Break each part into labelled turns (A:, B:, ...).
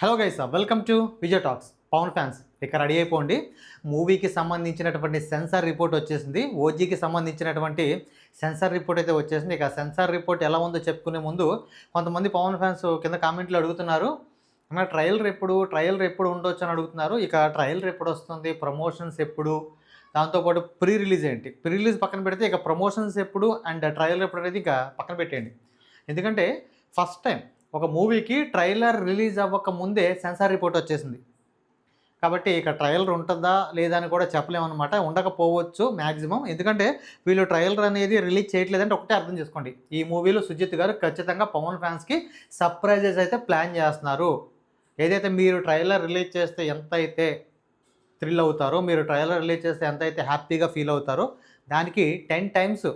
A: Hello guys welcome to Vijay talks Pavan fans ఇక ready అయిపోండి. మూవీకి సంబంధించినటువంటి సెన్సార్ రిపోర్ట్ వచ్చేసింది. ఓజీకి సంబంధించినటువంటి సెన్సార్ రిపోర్ట్ అయితే వచ్చేసింది. ఇక సెన్సార్ రిపోర్ట్ ఎలా ఉందో చెప్పుకునే ముందు కొంతమంది పవన్ ఫ్యాన్స్ కింద కామెంట్లు అడుగుతున్నారు. అన్న ట్రయల్ ఎప్పుడు? ట్రయల్ ఎప్పుడు ఉండొచ్చు? అని అడుగుతున్నారు. ఇక ట్రయల్ ఎప్పుడు వస్తుంది? ప్రమోషన్స్ ఎప్పుడు? దాంతోపాటు ప్రీ రిలీజ్ ఏంటి? ప్రీ రిలీజ్ పక్కన పెడితే ఇక ప్రమోషన్స్ ఎప్పుడు? అండ్ ట్రయల్ ఎప్పుడు అనేది ఇక పక్కన పెట్టేయండి. ఎందుకంటే ఫస్ట్ టైం ఒక మూవీకి ట్రైలర్ రిలీజ్ అవ్వక ముందే సెన్సార్ రిపోర్ట్ వచ్చేసింది. కాబట్టి ఇక ట్రైలర్ ఉంటుందా లేదా అని కూడా చెప్పలేమన్నమాట. ఉండకపోవచ్చు మ్యాక్సిమం ఎందుకంటే వీళ్ళు ట్రైలర్ అనేది రిలీజ్ చేయట్లేదంటే ఒకటే అర్థం చేసుకోండి. ఈ మూవీలో సుజిత్ గారు ఖచ్చితంగా పవన్ ఫ్యాన్స్కి సర్ప్రైజెస్ అయితే ప్లాన్ చేస్తున్నారు. ఏదైతే మీరు ట్రైలర్ రిలీజ్ చేస్తే ఎంత అయితే థ్రిల్ అవుతారో మీరు ట్రైలర్ రిలీజ్ చేస్తే ఎంత అయితే హ్యాపీగా ఫీల్ అవుతారో దానికి టెన్ టైమ్స్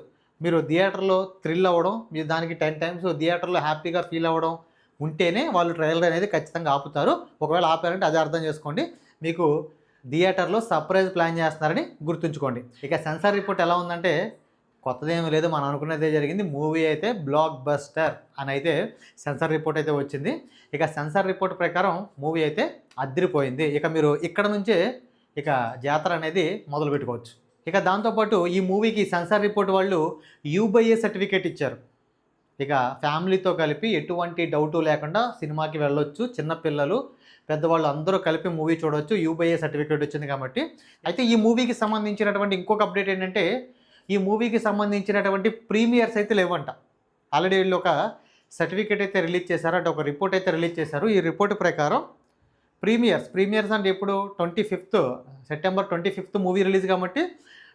A: మీరు థియేటర్లో థ్రిల్ అవ్వడం మీరు దానికి టెన్ టైమ్స్ థియేటర్లో హ్యాపీగా ఫీల్ అవ్వడం ఉంటేనే వాళ్ళు ట్రైలర్ అనేది ఖచ్చితంగా ఆపుతారు. ఒకవేళ ఆపారంటే అదే అర్థం చేసుకోండి. మీకు థియేటర్లో సర్ప్రైజ్ ప్లాన్ చేస్తున్నారని గుర్తుంచుకోండి. ఇక సెన్సార్ రిపోర్ట్ ఎలా ఉందంటే కొత్తదేమీ లేదు. మనం అనుకున్నదే జరిగింది. మూవీ అయితే బ్లాక్ బస్టర్ అని అయితే సెన్సార్ రిపోర్ట్ అయితే వచ్చింది. ఇక సెన్సార్ రిపోర్ట్ ప్రకారం మూవీ అయితే అద్దరిపోయింది. ఇక మీరు ఇక్కడ నుంచే ఇక జాతర అనేది మొదలు పెట్టుకోవచ్చు ఇక దాంతోపాటు ఈ మూవీకి సెన్సార్ రిపోర్ట్ వాళ్ళు యూబైఏ సర్టిఫికేట్ ఇచ్చారు. ఇక ఫ్యామిలీతో కలిపి ఎటువంటి డౌటు లేకుండా సినిమాకి వెళ్ళొచ్చు చిన్నపిల్లలు పెద్దవాళ్ళు అందరూ కలిపి మూవీ చూడవచ్చు యూబైఏ సర్టిఫికేట్ వచ్చింది కాబట్టి. అయితే ఈ మూవీకి సంబంధించినటువంటి ఇంకొక అప్డేట్ ఏంటంటే ఈ మూవీకి సంబంధించినటువంటి ప్రీమియర్స్ అయితే లేవంట. ఆల్రెడీ వీళ్ళు ఒక సర్టిఫికేట్ అయితే రిలీజ్ చేశారు అంటే ఒక రిపోర్ట్ అయితే రిలీజ్ చేశారు. ఈ రిపోర్ట్ ప్రకారం ప్రీమియర్స్ ప్రీమియర్స్ అంటే ఇప్పుడు twenty fifth September twenty fifth movie release కాబట్టి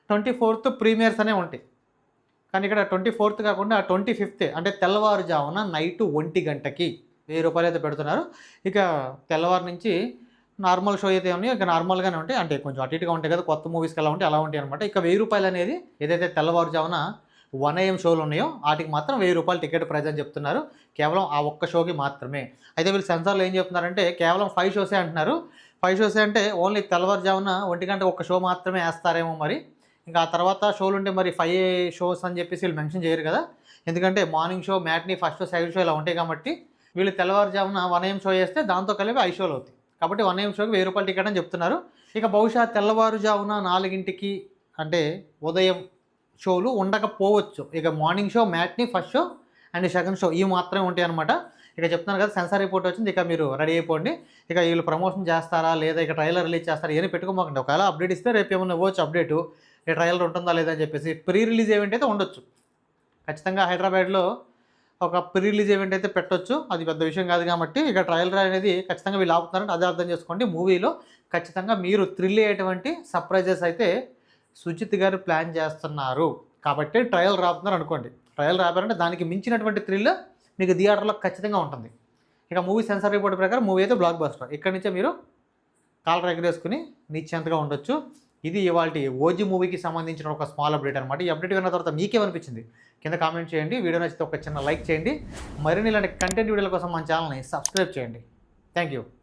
A: ట్వంటీ ఫోర్త్ ప్రీమియర్స్ అనే ఉంటాయి. కానీ ఇక్కడ ట్వంటీ ఫోర్త్ కాకుండా ట్వంటీ ఫిఫ్త్ అంటే తెల్లవారుజామున నైట్ ఒంటి గంటకి వెయ్యి రూపాయలు అయితే పెడుతున్నారు. ఇక తెల్లవారు నుంచి నార్మల్ షో అయితే ఉన్నాయో. ఇక నార్మల్గానే ఉంటాయి. అంటే కొంచెం అటు ఇటుగా ఉంటాయి కదా కొత్త మూవీస్కి ఎలా ఉంటాయి అలా ఉంటాయి అనమాట ఇక వెయ్యి రూపాయలు అనేది ఏదైతే తెల్లవారుజామున వన్ ఏఎం షోలు ఉన్నాయో వాటికి మాత్రం వెయ్యి రూపాయలు టికెట్ ప్రైజ్ అని చెప్తున్నారు. కేవలం ఆ ఒక్క షోకి మాత్రమే. అయితే వీళ్ళు సెన్సార్లో ఏం చెప్తున్నారంటే కేవలం ఫైవ్ షోసే అంటున్నారు. ఫైవ్ షోసే అంటే ఓన్లీ తెల్లవారుజామున ఒంటి గంట ఒక్క షో మాత్రమే వేస్తారేమో మరి. ఇంకా ఆ తర్వాత షోలు ఉంటే మరి ఫైవ్ షోస్ అని చెప్పేసి వీళ్ళు మెన్షన్ చేయరు కదా. ఎందుకంటే morning show matinee first show second show ఇలా ఉంటాయి కాబట్టి వీళ్ళు తెల్లవారుజామున వన్ ఏఎం షో చేస్తే దాంతో కలిపి ఐదు షోలు అవుతాయి. కాబట్టి వన్ ఏఎం షోకి వెయ్యి రూపాయలు టికెట్ అని చెప్తున్నారు. ఇక బహుశా తెల్లవారుజామున నాలుగింటికి అంటే ఉదయం షోలు ఉండకపోవచ్చు. ఇక morning show matinee first show and second show ఇవి మాత్రమే ఉంటాయి అనమాట ఇక చెప్తున్నాను కదా సెన్సార్ రిపోర్ట్ వచ్చింది ఇక మీరు రెడీ అయిపోండి. ఇక వీళ్ళు ప్రమోషన్ చేస్తారా లేదా ఇక ట్రైలర్ రిలీజ్ చేస్తారా ఏమి పెట్టుకోమాకండి. ఒకవేళ అప్డేట్ ఇస్తే రేపు ఏమన్నా ఇవ్వచ్చు అప్డేటు. ఈ ట్రైలర్ ఉంటుందా లేదా అని చెప్పేసి ప్రీ రిలీజ్ ఈవెంట్ అయితే ఉండొచ్చు. ఖచ్చితంగా హైదరాబాద్లో ఒక ప్రీ రిలీజ్ ఈవెంట్ అయితే పెట్టొచ్చు. అది పెద్ద విషయం కాదు కాబట్టి ఇక ట్రైలర్ అనేది ఖచ్చితంగా వీళ్ళు ఆపుతున్నారంటే అదే అర్థం చేసుకోండి. మూవీలో ఖచ్చితంగా మీరు థ్రిల్ అయ్యేటువంటి సర్ప్రైజెస్ అయితే సుజిత్ గారు ప్లాన్ చేస్తున్నారు. కాబట్టి ట్రయల్ రాపుతున్నారు అనుకోండి. ట్రయల్ రాపారంటే దానికి మించినటువంటి థ్రిల్ మీకు థియేటర్లో ఖచ్చితంగా ఉంటుంది. ఇక మూవీ సెన్సార్ రిపోర్ట్ ప్రకారం మూవీ అయితే బ్లాక్ బస్టర్ ఇక్కడి నుంచే మీరు కాలర్ ఎగరేసుకుని నిశ్చంతగా ఉండొచ్చు. ఇది ఇవాళ ఓజీ మూవీకి సంబంధించిన ఒక స్మాల్ అప్డేట్ అనమాట ఈ అప్డేట్ విన్న తర్వాత మీకేమనిపించింది కింద కామెంట్ చేయండి. వీడియో నచ్చితే ఒక చిన్న లైక్ చేయండి. మరిన్ని ఇలాంటి కంటెంట్ వీడియోల కోసం మన ఛానల్ని సబ్స్క్రైబ్ చేయండి. Thank you